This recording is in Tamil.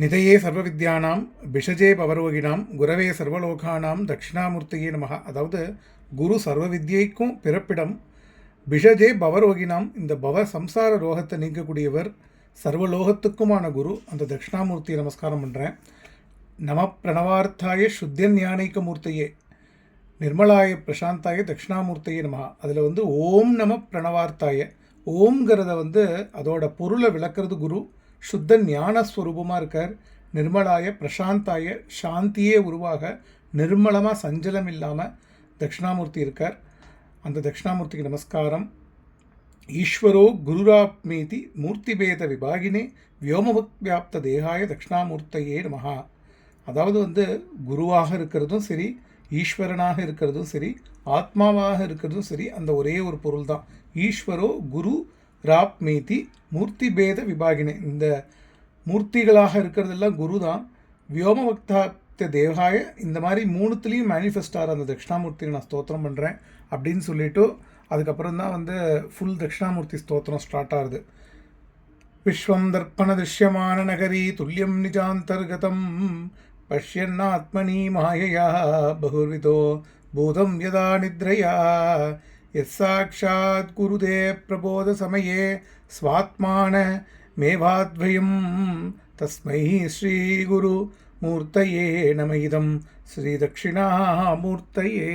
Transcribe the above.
நிதையே சர்வவித்யானாம் பிஷஜே பவரோகினாம் குரவே சர்வலோகானாம் தட்சிணாமூர்த்தியே நமக அதாவது குரு சர்வ வித்யைக்கும் பிறப்பிடம் பிஷஜே பவரோகினாம் இந்த பவ சம்சார ரோகத்தை நீக்கக்கூடியவர் சர்வலோகத்துக்குமான குரு. அந்த தட்சிணாமூர்த்தியை நமஸ்காரம் பண்ணுறேன் நம பிரணவார்த்தாய சுத்திய ஞானிக்க மூர்த்தியே நிர்மலாய பிரசாந்தாய தட்சிணாமூர்த்தியே நமக அதில் வந்து ஓம் நம பிரணவார்த்தாய. ஓம்ங்கிறத வந்து அதோட பொருளை விளக்குறது குரு. சுத்த ஞானஸ்வரூபமாக இருக்கார். நிர்மலாய பிரசாந்தாய சாந்தியே உருவாக நிர்மலமாக சஞ்சலம் இல்லாமல் தட்சிணாமூர்த்தி இருக்கார். அந்த தட்சிணாமூர்த்திக்கு நமஸ்காரம். ஈஸ்வரோ குருராப்மீதி மூர்த்திபேத விபாகினே வியோமவியாப்த தேகாய தட்சிணாமூர்த்தையே நமஹா. அதாவது வந்து குருவாக இருக்கிறதும் சரி ஈஸ்வரனாக இருக்கிறதும் சரி ஆத்மாவாக இருக்கிறதும் சரி அந்த ஒரே ஒரு பொருள் தான் ஈஸ்வரோ குரு ராப்மீதி மூர்த்தி பேத விபாகினே. இந்த மூர்த்திகளாக இருக்கிறதெல்லாம் குரு தான் வியோமபக்தாப்த தேவாய இந்த மாதிரி மூணுத்துலேயும் மேனிஃபெஸ்டார் அந்த தட்சிணாமூர்த்தியை நான் ஸ்தோத்திரம் பண்ணுறேன் அப்படின்னு சொல்லிவிட்டு அதுக்கப்புறம் தான் வந்து ஃபுல் தட்சிணாமூர்த்தி ஸ்தோத்திரம் ஸ்டார்ட் ஆகுது. விஸ்வம் தர்ப்பண திருஷ்யமான நகரி துல்லியம் நிஜாந்தர்கதம். பஷ்யன்னாத்மனி மாயையா பகுர்விதோ பூதம் யதா நித்ரையா. எஸ்ஸாட்சாத் குருதே பிரபோத சமயே ஸ்வாத்மான மேவாத்வயம் தஸ்மை ஸ்ரீகுரு மூர்த்தயே நம இதம் ஸ்ரீதட்சிணாமூர்த்தயே